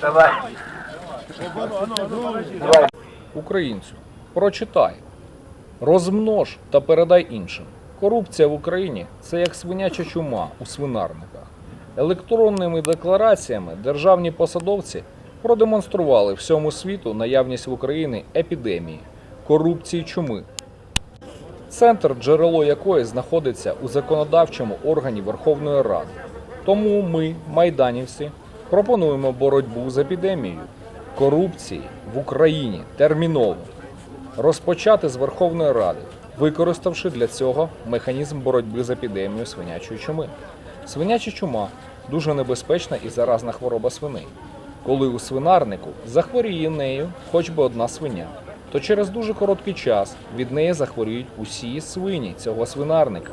Давай. Давай. Українцю, прочитай, розмнож та передай іншим. Корупція в Україні це як свиняча чума у свинарниках. Електронними деклараціями державні посадовці продемонстрували всьому світу наявність в Україні епідемії корупції чуми, центр джерело якої знаходиться у законодавчому органі Верховної Ради. Тому ми, майданівці, пропонуємо боротьбу з епідемією корупції в Україні терміново розпочати з Верховної Ради, використавши для цього механізм боротьби з епідемією свинячої чуми. Свиняча чума дуже небезпечна і заразна хвороба свиней. Коли у свинарнику захворіє нею хоч би одна свиня, то через дуже короткий час від неї захворіють усі свині цього свинарника.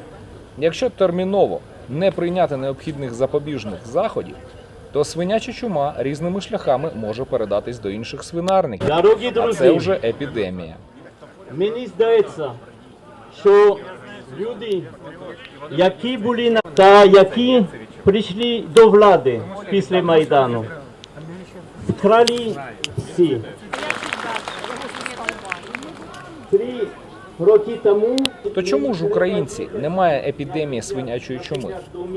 Якщо терміново не прийняти необхідних запобіжних заходів, то свиняча чума різними шляхами може передатись до інших свинарників. Дорогі А це вже епідемія. мені здається, що люди, які були на та які прийшли до влади після Майдану, вкрали всі. Три роки тому То чому ж українці немає епідемії свинячої чуми?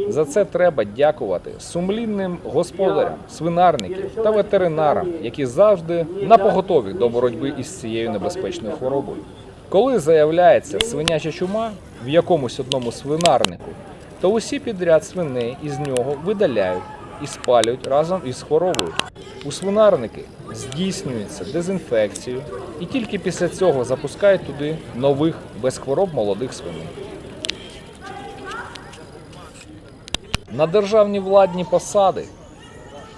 За це треба дякувати сумлінним господарям, свинарників та ветеринарам, які завжди на поготові до боротьби із цією небезпечною хворобою. Коли заявляється свиняча чума в якомусь одному свинарнику, то усі підряд свиней із нього видаляють і спалюють разом із хворобою. У свинарники здійснюється дезінфекцію, і тільки після цього запускають туди нових без хвороб молодих свиней. На державні владні посади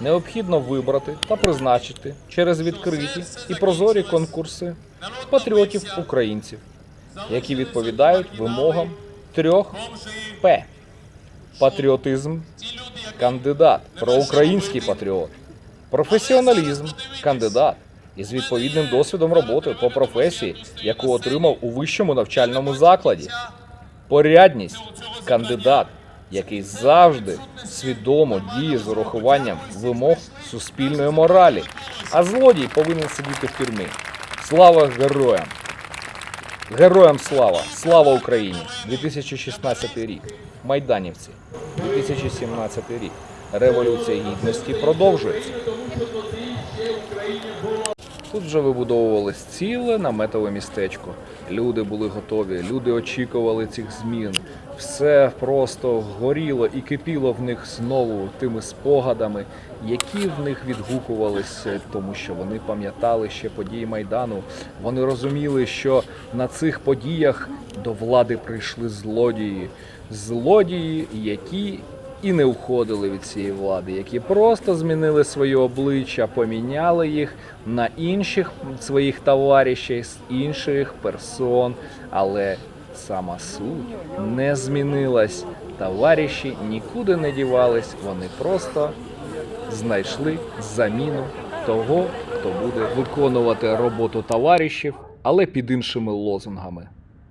необхідно вибрати та призначити через відкриті і прозорі конкурси патріотів українців, які відповідають вимогам трьох П: патріотизм, кандидат, проукраїнський патріот, професіоналізм, кандидат із відповідним досвідом роботи по професії, яку отримав у вищому навчальному закладі, порядність, кандидат, який завжди свідомо діє з урахуванням вимог суспільної моралі, а злодій повинен сидіти в тюрмі. Слава героям! Героям слава! Слава Україні! 2016 рік. Майданівці. 2017 рік. Революція гідності продовжується. Тут вже вибудовувалось ціле наметове містечко. Люди були готові, люди очікували цих змін. Все просто горіло і кипіло в них знову тими спогадами, які в них відгукувалися, тому що вони пам'ятали ще події Майдану. Вони розуміли, що на цих подіях до влади прийшли злодії, злодії, які і не уходили від цієї влади, які просто змінили своє обличчя, поміняли їх на інших своїх товаришів інших персон, але сама суть не змінилась. Товариші нікуди не дівались, вони просто знайшли заміну того, хто буде виконувати роботу товаришів, але під іншими лозунгами.